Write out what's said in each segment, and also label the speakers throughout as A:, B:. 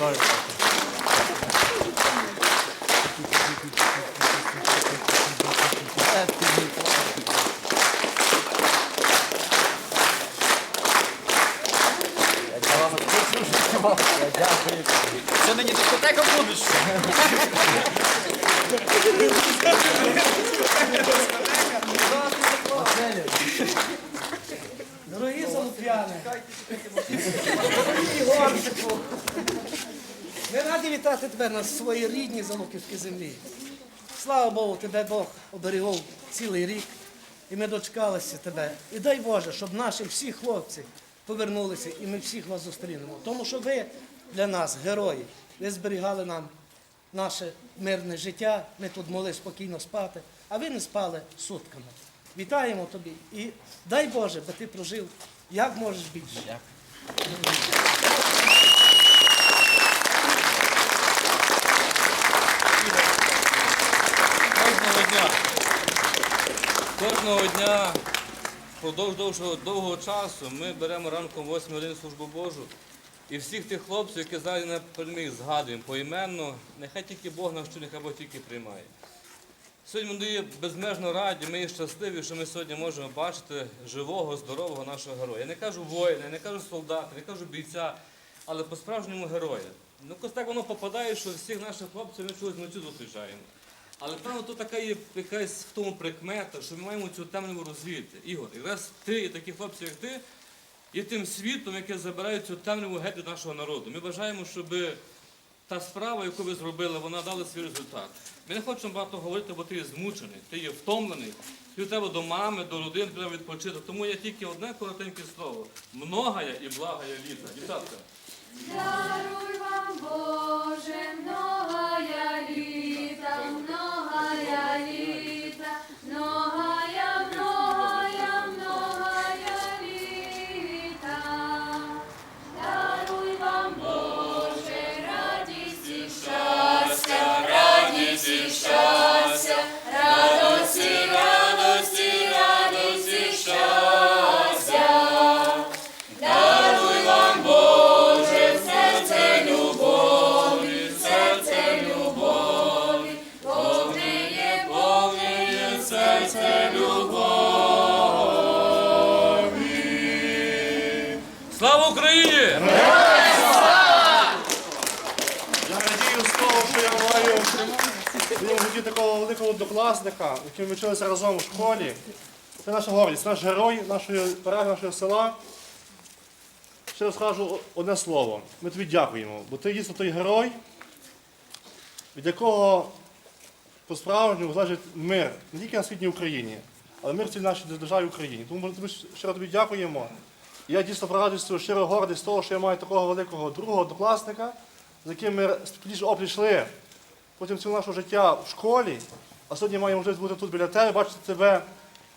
A: Вітаю. Це нині дискотека будеш?
B: Дорогі залуп'яни! Ігорчику! Вітати тебе на своїй рідній Залуківській землі. Слава Богу, тебе Бог оберігав цілий рік, і ми дочекалися тебе. І дай Боже, щоб наші всі хлопці повернулися, і ми всіх вас зустрінемо. Тому що ви для нас герої. Ви зберігали нам наше мирне життя, ми тут могли спокійно спати, а ви не спали сутками. Вітаємо тобі і дай Боже, бо ти прожив як можеш більше.
C: Кожного дня. Кожного дня впродовж довгого, довгого часу ми беремо ранком 8 годин службу Божу. І всіх тих хлопців, які зараз на переміг, згадуємо поіменно, нехай тільки Бог нас чує, нехай Бог тільки приймає. Сьогодні ми дає безмежно раді, ми щасливі, що ми сьогодні можемо бачити живого, здорового нашого героя. Я не кажу воїна, я не кажу солдата, не кажу бійця, але по-справжньому героя. Ну, так воно попадає, що всіх наших хлопців ми чогось вночі зустрічаємо. Але певно, тут така є якась в тому прикмета, що ми маємо цю темряву розвіяти. Ігор, якраз ти і такі хлопці, як ти, є тим світом, яке забирає цю темряву геть від нашого народу. Ми бажаємо, щоб та справа, яку ви зробили, вона дала свій результат. Ми не хочемо багато говорити, бо ти є змучений, ти є втомлений. Тобі треба до мами, до родини, тобі треба відпочити. Тому є тільки одне коротеньке слово. Многая і благая літа. Дівчатка.
D: Даруй вам, Боже,
E: такого великого однокласника, яким ми вчилися разом у школі. Це наша гордість, наш герой нашої параги, нашого села. Ще раз скажу одне слово. Ми тобі дякуємо, бо ти дійсно той герой, від якого по-справжньому залежить мир не тільки на світній Україні, але мир в цій нашій державі Україні. Тому ми щиро тобі дякуємо. І я дійсно порадуюся, щиро гордий з того, що я маю такого великого другого однокласника, з яким ми спільніше оплішли потім ціле наше життя в школі, а сьогодні маємо можливість бути тут біля тебе, бачити тебе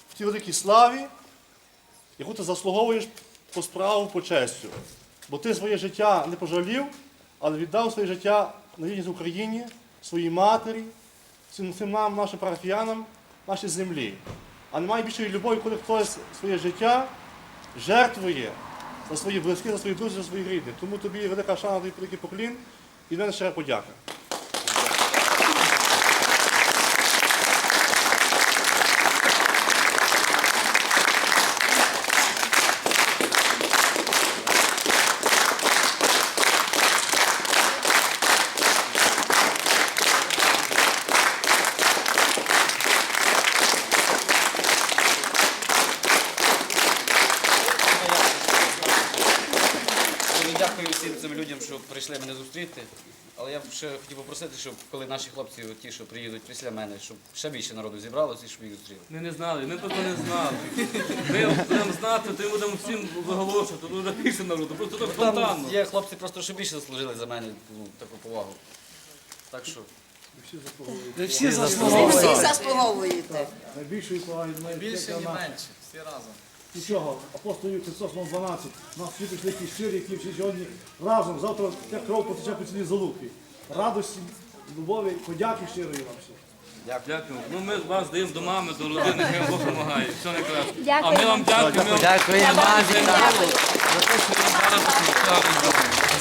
E: в тій великій славі, яку ти заслуговуєш по справу, по честю. Бо ти своє життя не пожалів, але віддав своє життя на вірність Україні, своїй матері, всім, всім нам, нашим парафіянам, нашій землі. А немає більшої любові, коли хтось своє життя жертвує за свої близькі, за свої друзі, за свої рідних. Тому тобі велика шана, тобі великий поклін і мене ще подяка.
A: Дякую всім цим людям, що прийшли мене зустріти. Але я б ще хотів попросити, щоб коли наші хлопці, ті, що приїдуть після мене, щоб ще більше народу зібралося і щоб їх зустріли.
C: Ми не знали, ми просто не знали. Ми будемо знати, то будемо всім виголошувати, то буде більше народу, просто так
A: Там
C: спонтанно.
A: є хлопці просто ще більше заслужили за мене ну, таку повагу. Так що
B: Ви всі
F: Ви
B: заслуговуєте.
F: всі заслуговуєте.
E: Найбільшої поваги до
A: більше, ні менше, всі разом.
E: Нічого, Юрій Христос мав 12. Нас всі пішли ті щирі, які всі сьогодні разом. Завтра ця кров потече по цілій залупі. Радості, любові, подяки щирої вам всім.
C: Дякую. Ну ми вас даємо до мами, до родини, хай Бог допомагає. Все найкраще. А ми вам дякуємо. Дякуємо
A: Дякую, мамі.
C: за те, що ви зараз.